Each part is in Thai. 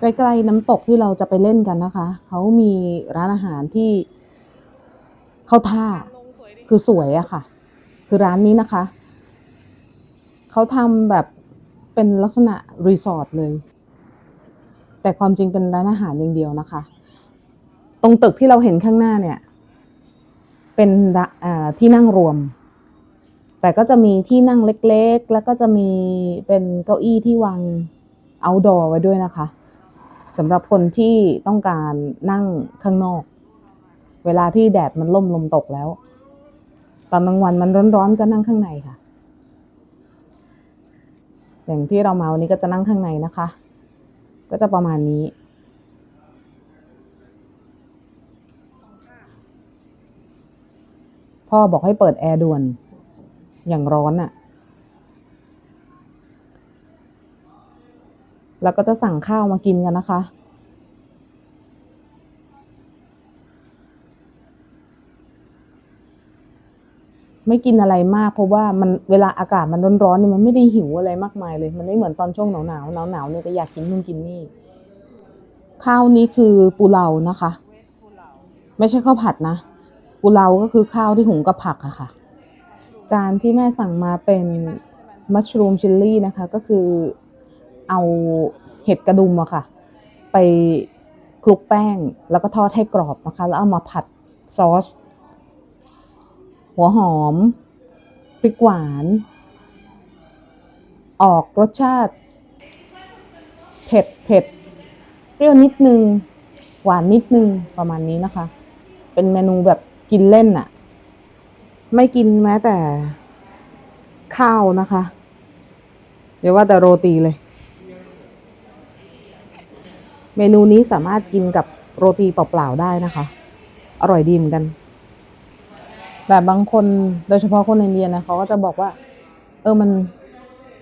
ใกล้ๆน้ำตกที่เราจะไปเล่นกันนะคะ เขามีร้านอาหารที่เข้าท่าคือสวยอะค่ะ คือร้านนี้นะคะ เขาทำแบบเป็นลักษณะรีสอร์ทเลย แต่ความจริงเป็นร้านอาหารอย่างเดียวนะคะ ตรงตึกที่เราเห็นข้างหน้าเนี่ย เป็นที่นั่งรวม แต่ก็จะมีที่นั่งเล็กๆ แล้วก็จะมีเป็นเก้าอี้ที่วาง outdoor ไว้ด้วยนะคะ สำหรับคนที่ต้องการนั่งข้างนอก เวลาที่แดดมันล่มลมตกแล้ว ตอนกลางวันมันร้อนๆก็นั่งข้างในค่ะ อย่างที่เรามาวันนี้ก็จะนั่งข้างในนะคะ ก็จะประมาณนี้ พ่อบอกให้เปิดแอร์ด่วน อย่างร้อนอะ่ะ แล้วก็จะสั่งข้าวมากินกันนะคะ ไม่กินอะไรมาก เพราะว่ามันเวลาอากาศมันร้อนๆเนี่ยมันไม่ได้หิวอะไรมากมายเลย มันไม่เหมือนตอนช่วงหนาวหนาวหนาวหนาวๆเนี่ยจะอยากกินนู่นกินนี่ ข้าวนี้คือปูเลานะคะ ไม่ใช่ข้าวผัดนะปูเลาก็คือข้าวที่หุงกับผักอะค่ะ จานที่แม่สั่งมาเป็นมัชรูมชิลลี่นะคะ ก็คือ เอาเห็ดกระดุมอะค่ะ ไปคลุกแป้งแล้วก็ทอดให้กรอบนะคะ แล้วเอามาผัดซอส หัวหอมพริกหวาน ออกรสชาติเผ็ดเผ็ดเปรี้ยวนิดนึง หวานนิดนึงประมาณนี้นะคะ เป็นเมนูแบบกินเล่นอะไม่กินแม้แต่ข้าวนะคะ เดี๋ยวว่าแต่โรตีเลย เมนูนี้สามารถกินกับโรตีเปล่าๆได้นะคะ อร่อยดีเหมือนกัน แต่บางคนโดยเฉพาะคนอินเดียนะเขาก็จะบอกว่า เออมัน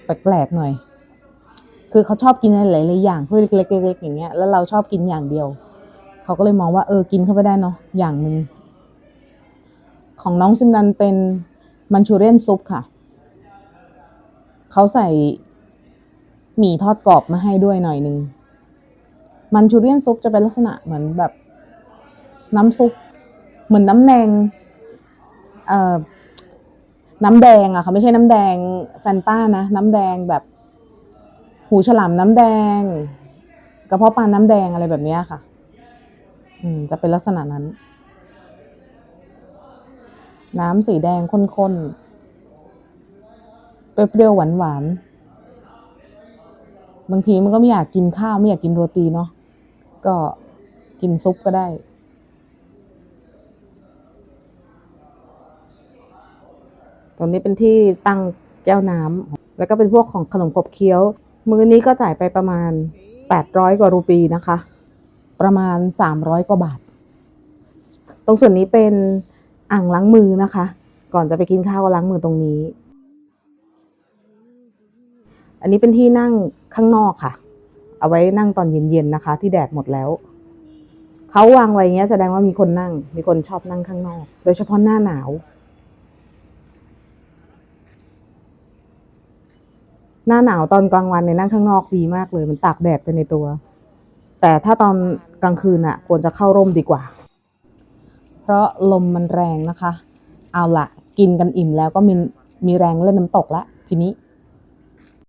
แปลกๆหน่อย คือเขาชอบกินอะไรหลายๆอย่างเพื่อเล็กๆอย่างเงี้ยแล้วเราชอบกินอย่างเดียวเขาก็เลยมองว่าเออกินเข้าไปได้เนาะอย่างหนึ่งของน้องซิมรันเป็นมันชูเรียนซุปค่ะ เขาใส่หมี่ทอดกรอบมาให้ด้วยหน่อยหนึ่ง มันชูเรียนซุปจะเป็นลักษณะเหมือนแบบ น้ำซุป เหมือนน้ำแดงเอ่อน้ำแดงอะค่ะไม่ใช่น้ำแดงแฟนต้านะ น้ำแดงแบบ หูฉลามน้ำแดงกระเพาะปลาน้ำแดงอะไรแบบนี้ค่ะ อืม จะเป็นลักษณะนั้น น้ำสีแดงข้นๆ เปรี้ยวๆหวานๆ บางทีมันก็ไม่อยากกินข้าว ไม่อยากกินโรตีเนาะ ก็กินซุปก็ได้ ตรงนี้เป็นที่ตั้งแก้วน้ำ แล้วก็เป็นพวกของขนมขบเคี้ยว มื้อนี้ก็จ่ายไปประมาณ 800 กว่ารูปีนะคะ ประมาณ 300 กว่าบาท ตรงส่วนนี้เป็นอ่างล้างมือนะคะ ก่อนจะไปกินข้าวก็ล้างมือตรงนี้ อันนี้เป็นที่นั่งข้างนอกค่ะ เอาไว้นั่งตอนเย็นๆนะคะ ที่แดดหมดแล้ว เขาวางไว้เงี้ยแสดงว่ามีคนนั่ง มีคนชอบนั่งข้างนอก โดยเฉพาะหน้าหนาว หน้าหนาวตอนกลางวันเนี่ยนั่งข้างนอกดีมากเลย มันตากแดดไปในตัว แต่ถ้าตอนกลางคืนอะควรจะเข้าร่มดีกว่า เพราะลมมันแรงนะคะ เอาละกินกันอิ่มแล้วก็มีมีแรงเล่นน้ำตกละทีนี้